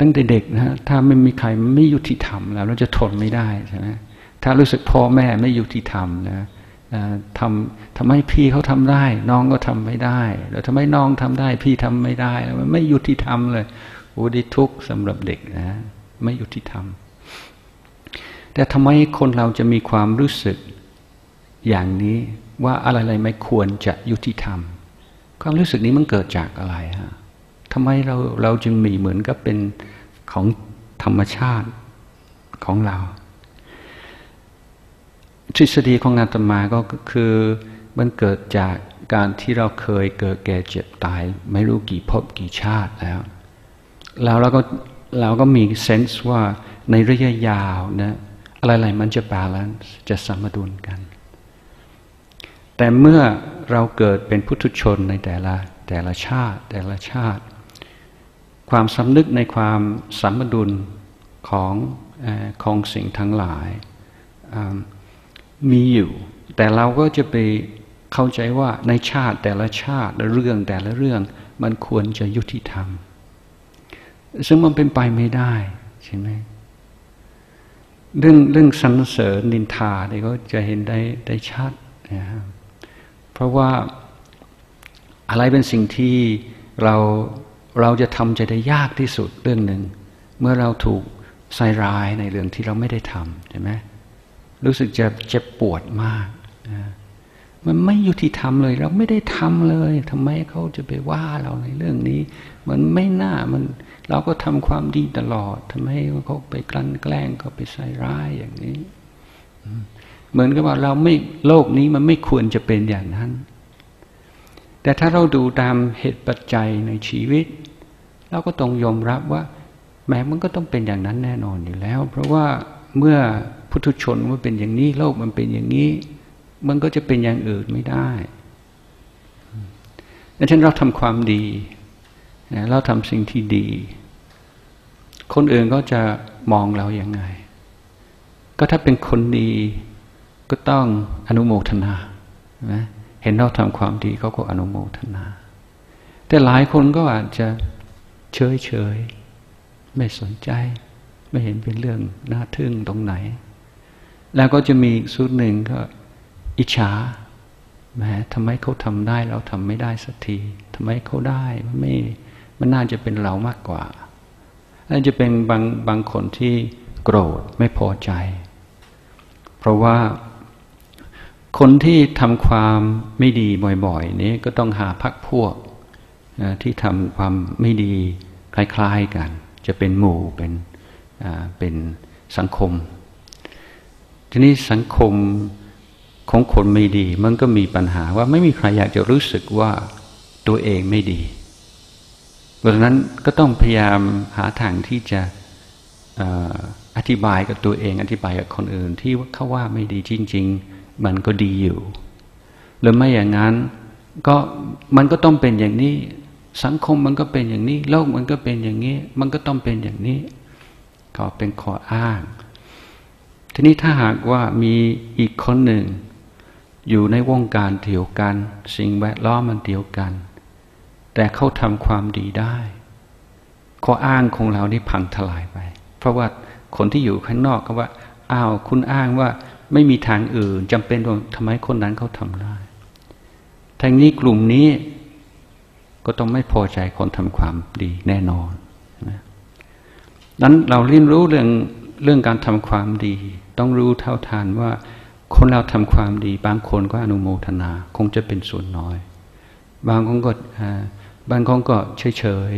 ตั้งแต่เด็กนะถ้าไม่มีใครไม่ยุติธรรมแล้วเราจะทนไม่ได้ใช่ไหมถ้ารู้สึกพ่อแม่ไม่ยุติธรรมนะทำทำไมพี่เขาทำได้ น้องก็ทำไม่ได้แล้วทำไมน้องทำได้ พี่ทำไม่ได้มันไม่ยุติธรรมเลยโอ้ดิทุกสำหรับเด็กนะ ไม่ยุติธรรม แต่ทำไมคนเราจะมีความรู้สึกอย่างนี้ว่าอะไรๆไม่ควรจะยุติธรรม ความรู้สึกนี้มันเกิดจากอะไรฮะ ทำไมเราเราจึงมีเหมือนกับเป็นของธรรมชาติของเรา ทฤษฎีของอาตมาก็คือมันเกิดจากการที่เราเคยเกิดแก่เจ็บตาย ไม่รู้กี่ภพกี่ชาติแล้ว แล้วเราก็เราก็มีเซนส์ว่าในระยะยาวนะอะไรๆมันจะบาลานซ์จะสมดุลกัน แต่เมื่อเราเกิดเป็นพุทธชนในแต่ละแต่ละชาติ แต่ละชาติ ความสำนึกในความสมดุลของของสิ่งทั้งหลายมีอยู่ แต่เราก็จะไปเข้าใจว่าในชาติแต่ละชาติและเรื่องแต่ละเรื่องมันควรจะยุติธรรม ซึ่งมันเป็นไปไม่ได้ใช่ไหมเรื่องเรื่องสรรเสริญนินทาเนี่ยก็จะเห็นได้ได้ชัดนะเพราะว่าอะไรเป็นสิ่งที่เรา เราจะทำใจได้ยากที่สุดเรื่องหนึ่ง เมื่อเราถูกใส่ร้ายในเรื่องที่เราไม่ได้ทำใช่ไหมรู้สึกจะเจ็บปวดมากมันไม่ยุติธรรมเลย เราไม่ได้ทำเลยทำไมเขาจะไปว่าเราในเรื่องนี้ มันไม่น่ามันเราก็ทำความดีตลอดทำไมเขาไปกลั่นแกล้งเขาไปใส่ร้ายอย่างนี้เหมือนกับว่าเราไม่โลกนี้มันไม่ควรจะเป็นอย่างนั้น แต่ถ้าเราดูตามเหตุปัจจัยในชีวิต เราก็ต้องยอมรับว่า แม้มันก็ต้องเป็นอย่างนั้นแน่นอนอยู่แล้ว เพราะว่าเมื่อพุทธชนมันเป็นอย่างนี้โลกมันเป็นอย่างนี้ มันก็จะเป็นอย่างอื่นไม่ได้ดังนั้นเราทำความดีเราทำสิ่งที่ดี คนอื่นก็จะมองเราอย่างไง ก็ถ้าเป็นคนดีก็ต้องอนุโมทนา เห็นเราทำความดีเขาก็อนุโมทนา แต่หลายคนก็อาจจะเฉยเฉยไม่สนใจ ไม่เห็นเป็นเรื่องน่าทึ่งตรงไหน แล้วก็จะมีสุดหนึ่งก็อิจฉาแหมทำไมเขาทำได้เราทำไม่ได้สักทีทำไมเขาได้มันไม่มันน่าจะเป็นเรามากกว่าน่าจะเป็นบางบางคนที่โกรธไม่พอใจ เพราะว่า คนที่ทำความไม่ดีบ่อยๆ นี้ก็ต้องหาพักพวกที่ทำความไม่ดีคล้ายๆกัน จะเป็นหมู่เป็นเป็นสังคม ทีนี้สังคมของคนไม่ดี มันก็มีปัญหาว่าไม่มีใครอยากจะรู้สึกว่าตัวเองไม่ดีเพราะนั้นก็ต้องพยายามหาทางที่จะอธิบายกับตัวเอง อธิบายกับคนอื่นที่เขาว่าไม่ดีจริง ๆ มันก็ดีอยู่ หรือไม่อย่างนั้นก็มันก็ต้องเป็นอย่างนี้ สังคมมันก็เป็นอย่างนี้ โลกมันก็เป็นอย่างนี้ มันก็ต้องเป็นอย่างนี้ ก็เป็นข้ออ้าง ทีนี้ถ้าหากว่ามีอีกคนหนึ่ง อยู่ในวงการเดียวกัน สิ่งแวดล้อมมันเดียวกัน แต่เขาทำความดีได้ข้ออ้างของเรานี่พังทลายไป เพราะว่าคนที่อยู่ข้างนอกก็ว่าอ้าวคุณอ้างว่า ไม่มีทางอื่นจำเป็นต้องทำไมคนนั้นเขาทำได้ทางนี้กลุ่มนี้ก็ต้องไม่พอใจคนทำความดีแน่นอนนะนั้นเราเรียนรู้เรื่องเรื่องการทำความดี ต้องรู้เท่าทานว่า คนเราทำความดี บางคนก็อนุโมทนา คงจะเป็นส่วนน้อย บางคนก็บางคนก็เฉยเฉย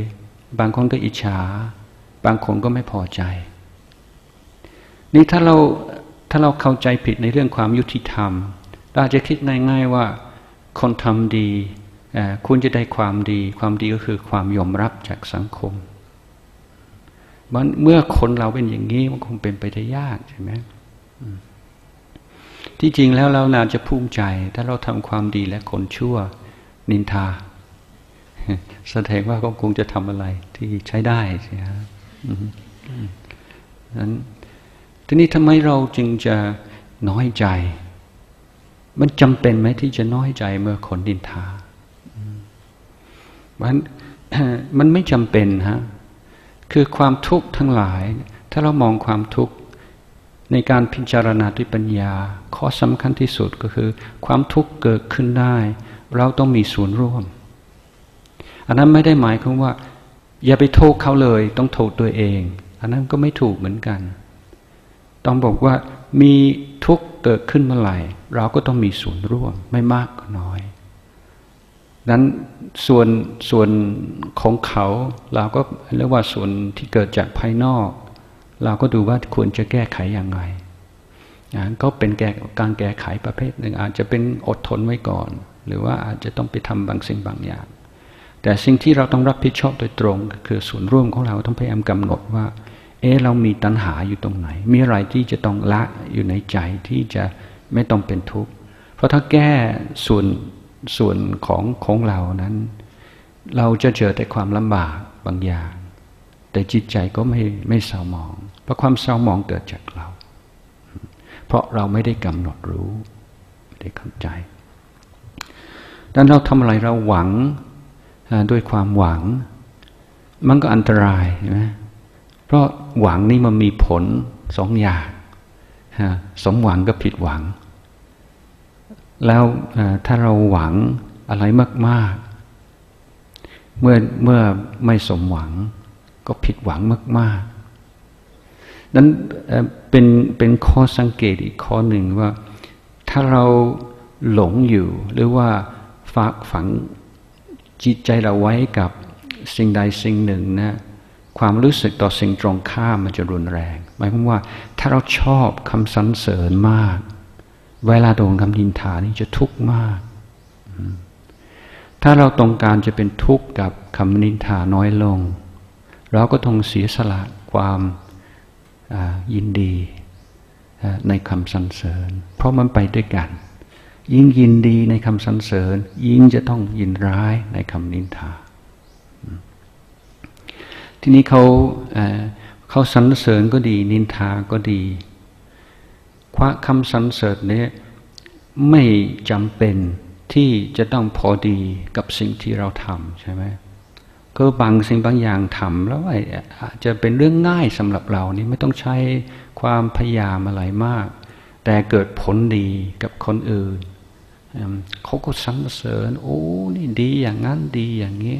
บางคนก็อิจฉา บางคนก็ไม่พอใจ นี่ถ้าเรา ถ้าเราเข้าใจผิดในเรื่องความยุติธรรมเราจะคิดง่ายๆว่าคนทำดีคุณจะได้ความดี ความดีก็คือความยอมรับจากสังคมมันเมื่อคนเราเป็นอย่างนี้มันคงเป็นไปได้ยากใช่ไหมที่จริงแล้วเราน่าจะภูมิใจ ถ้าเราทำความดีและคนชั่ว นินทา แสดงว่าก็คงจะทำอะไรที่ใช้ได้ใช่ไหมนั้น ทีนี้ทำไมเราจึงจะน้อยใจ มันจำเป็นไหมที่จะน้อยใจเมื่อคนดินทามันมันไม่จำเป็นฮะคือความทุกข์ทั้งหลาย ถ้าเรามองความทุกข์ในการพิจารณาด้วยปัญญา ข้อสำคัญที่สุดก็คือ ความทุกข์เกิดขึ้นได้ เราต้องมีส่วนร่วม อันนั้นไม่ได้หมายความว่า อย่าไปโทษเขาเลย ต้องโทษตัวเอง อันนั้นก็ไม่ถูกเหมือนกัน ต้องบอกว่ามีทุกข์เกิดขึ้นเมื่อไหร่ เราก็ต้องมีส่วนร่วมไม่มากก็น้อยนั้นส่วนส่วนของเขาเราก็เรียกว่าส่วนที่เกิดจากภายนอก เราก็ดูว่าควรจะแก้ไขอย่างไรนะก็เป็นแก้การแก้ไขประเภทหนึ่ง อาจจะเป็นอดทนไว้ก่อน หรือว่าอาจจะต้องไปทำบางสิ่งบางอย่าง แต่สิ่งที่เราต้องรับผิดชอบโดยตรง คือส่วนร่วมของเราต้องพยายามกำหนดว่า เออเรามีตัณหาอยู่ตรงไหน มีอะไรที่จะต้องละอยู่ในใจที่จะไม่ต้องเป็นทุกข์ เพราะถ้าแก้ส่วนส่วนของของเรานั้น เราจะเจอแต่ความลำบากบางอย่าง แต่จิตใจก็ไม่ไม่เศร้าหมอง เพราะความเศร้าหมองเกิดจากเรา เพราะเราไม่ได้กำหนดรู้ ไม่ได้เข้าใจดังนั้นเราทำอะไรเราหวังด้วยความหวัง มันก็อันตรายใช่ไหม ราะหวังนี่มันมีผลสองอย่างสมหวังกับผิดหวัง แล้วถ้าเราหวังอะไรมากๆ เมื่อเมื่อไม่สมหวังก็ผิดหวังมากๆ นั้นเป็นเป็นข้อสังเกตอีกข้อหนึ่งว่า ถ้าเราหลงอยู่หรือว่าฝากฝังจิตใจเราไว้กับสิ่งใดสิ่งหนึ่งนะ ความรู้สึกต่อสิ่งตรงข้ามมันจะรุนแรง หมายความว่าถ้าเราชอบคำสรรเสริญมาก เวลาโดนคำดินทานี่จะทุกข์มาก ถ้าเราต้องการจะเป็นทุกข์กับคำนินทาน้อยลง เราก็ต้องเสียสละความยินดีในคำสรรเสริญ เพราะมันไปด้วยกัน ยิ่งยินดีในคำสรรเสริญ ยิ่งจะต้องยินร้ายในคำนินทา ทีนี้เขาเขาสรรเสริญก็ดี นินทาก็ดีควาคำสรรเสริญนี้ไม่จำเป็นที่จะต้องพอดีกับสิ่งที่เราทำใช่ไหมก็บางสิ่งบางอย่างทำแล้วอาจจะเป็นเรื่องง่ายสำหรับเรานี่ไม่ต้องใช้ความพยายามอะไรมาก แต่เกิดผลดีกับคนอื่นเขาก็สรรเสริญ โอ้นี่ดีอย่างนั้นดีอย่างนี้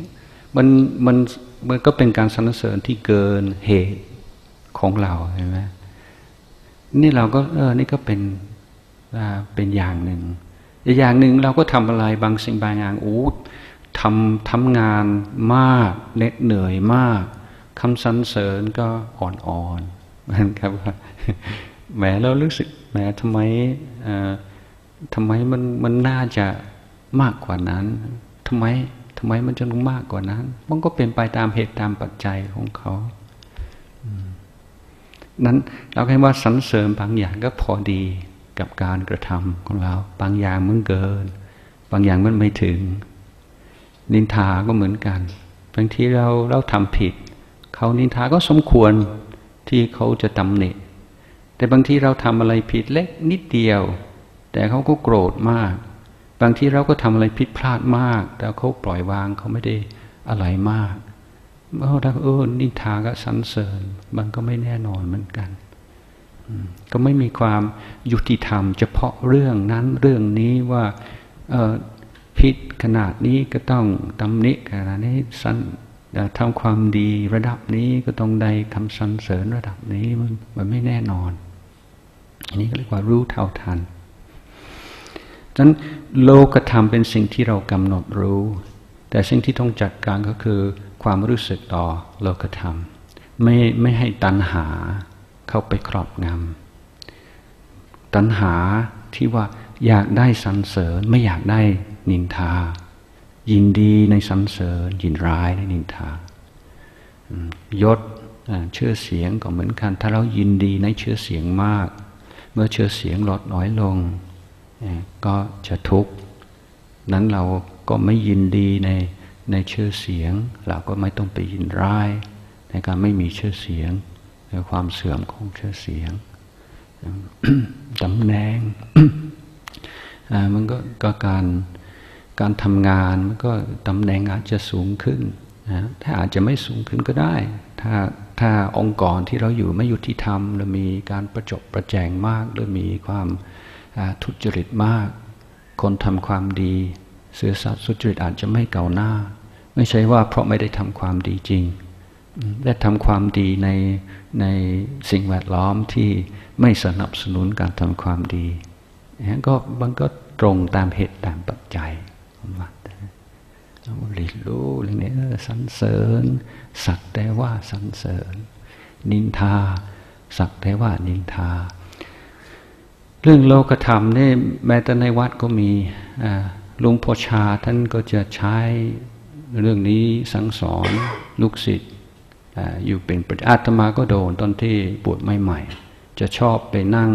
มันมันมันก็เป็นการสรรเสริญที่เกินเหตุของเราใช่ไหมนี่เราก็เออนี่ก็เป็นเป็นอย่างหนึ่งอีกอย่างหนึ่งเราก็ทำอะไรบางสิ่งบางอย่างอู้ทำทำงานมากเหน็ดเหนื่อยมากคำสรรเสริญก็อ่อนๆนะครับแหมเรารู้สึกแหมทำไมทำไมมันมันน่าจะมากกว่านั้นทำไม ทำไมมันจะต้องมากกว่านั้น มันก็เป็นไปตามเหตุตามปัจจัยของเขานั้นเราเห็นว่าสรรเสริญบางอย่างก็พอดีกับการกระทำของเรา บางอย่างมันเกิน บางอย่างมันไม่ถึง นินทาก็เหมือนกัน บางทีเราเราทำผิด เขานินทาก็สมควรที่เขาจะตำหนิ แต่บางทีเราทำอะไรผิดเล็กนิดเดียว แต่เขาก็โกรธมาก บางทีเราก็ทำอะไรผิดพลาดมาก แต่เขาปล่อยวางเขาไม่ได้อะไรมากเอถ้าเออนิทาก็สรรเสริญมันก็ไม่แน่นอนเหมือนกันก็ไม่มีความยุติธรรม เฉพาะเรื่องนั้นเรื่องนี้ว่าพิษขนาดนี้ก็ต้องตำหนิขนาดนี้สันทำความดีระดับนี้ก็ต้องได้คำสรรเสริญระดับนี้มันมันไม่แน่นอน อันนี้ก็เรียกว่ารู้เท่าทัน ดังนั้นโลกธรรมเป็นสิ่งที่เรากำหนดรู้ แต่สิ่งที่ต้องจัดการก็คือความรู้สึกต่อโลกธรรม ไม่ไม่ให้ตัณหาเข้าไปครอบงำตัณหาที่ว่าอยากได้สรรเสริญไม่อยากได้นินทา ยินดีในสรรเสริญ ยินร้ายในนินทายศเชื่อเสียงก็เหมือนกัน ถ้าเรายินดีในเชื่อเสียงมาก เมื่อเชื่อเสียงลดน้อยลง ก็จะทุกข์นั้นเราก็ไม่ยินดีในในชื่อเสียง เราก็ไม่ต้องไปยินร้าย ในการไม่มีชื่อเสียงในความเสื่อมของชื่อเสียงตำแหน่งมันก็ก็การการทำงานมันก็ตำแหน่งอาจจะสูงขึ้นนะถ้าอาจจะไม่สูงขึ้นก็ได้ ถ้าถ้าองค์กรที่เราอยู่ไม่ยุติธรรมหรือมีการประจบประแจงมากหรือมีความ ทุจริตมาก คนทำความดีเสือสัตว์สุจริตอาจจะไม่เก่าหน้า ไม่ใช่ว่าเพราะไม่ได้ทำความดีจริงได้ทำความดีในในสิ่งแวดล้อมที่ไม่สนับสนุนการทำความดีก็มันก็ตรงตามเหตุตามปัจจัยวัดเราเรียนรู้เรื่องนี้สันเสริญ สักแต่ว่าสันเสริญ นินทา สักแต่ว่านินทา เรื่องโลกธรรมนี่แม้แต่ในวัดก็มีลุงพ่อชาท่านก็จะใช้เรื่องนี้สั่งสอนลูกศิษย์อยู่เป็นประอาตมาก็โดนตอนที่บวชใหม่ๆ จะชอบไปนั่ง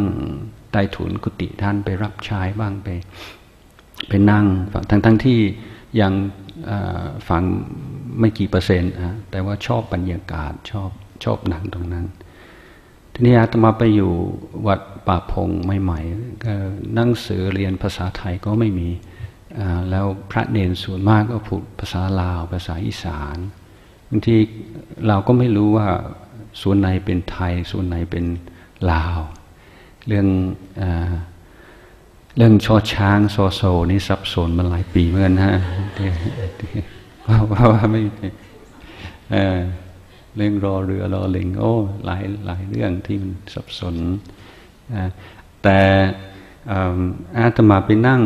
ใต้ถุนกุฏิท่านไปรับใช้บ้างไป ไปนั่งทั้งทั้งที่ยังฟังไม่กี่เปอร์เซ็นต์แต่ว่าชอบบรรยากาศชอบชอบหนังตรงนั้น ทีนี้อาตมาไปอยู่วัดป่าพงใหม่ๆก็นั่งสือเรียนภาษาไทยก็ไม่มีแล้วพระเนนส่วนมากก็พูดภาษาลาวภาษาอีสานบางทีเราก็ไม่รู้ว่าส่วนไหนเป็นไทย ส่วนไหนเป็นลาว เรื่องอเรื่องชอช้างโซโซนี่สับสนมาหลายปีเหมือนกันฮะว่าว่าไม่เเรื่องรอเรือรอลิงโอ้หลายหลายเรื่องที่มันสับสนแต่อาตมาไปนั่ง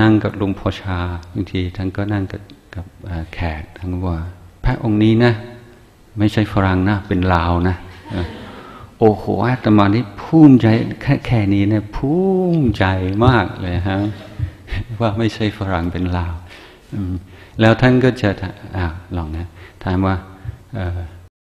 นั่งกับลุงพ่อชาบางทีท่านก็นั่งกับกับแขกทั้งว่า พระองค์นี้นะ ไม่ใช่ฝรั่งนะเป็นลาวนะโอ้โหอาตมานี่ภูมิใจแค่แค่นี้เนี่ยภูมิใจมากเลยฮะว่าไม่ใช่ฝรั่งเป็นลาวแล้วท่านก็จะอ่าลองนะถามว่า uh,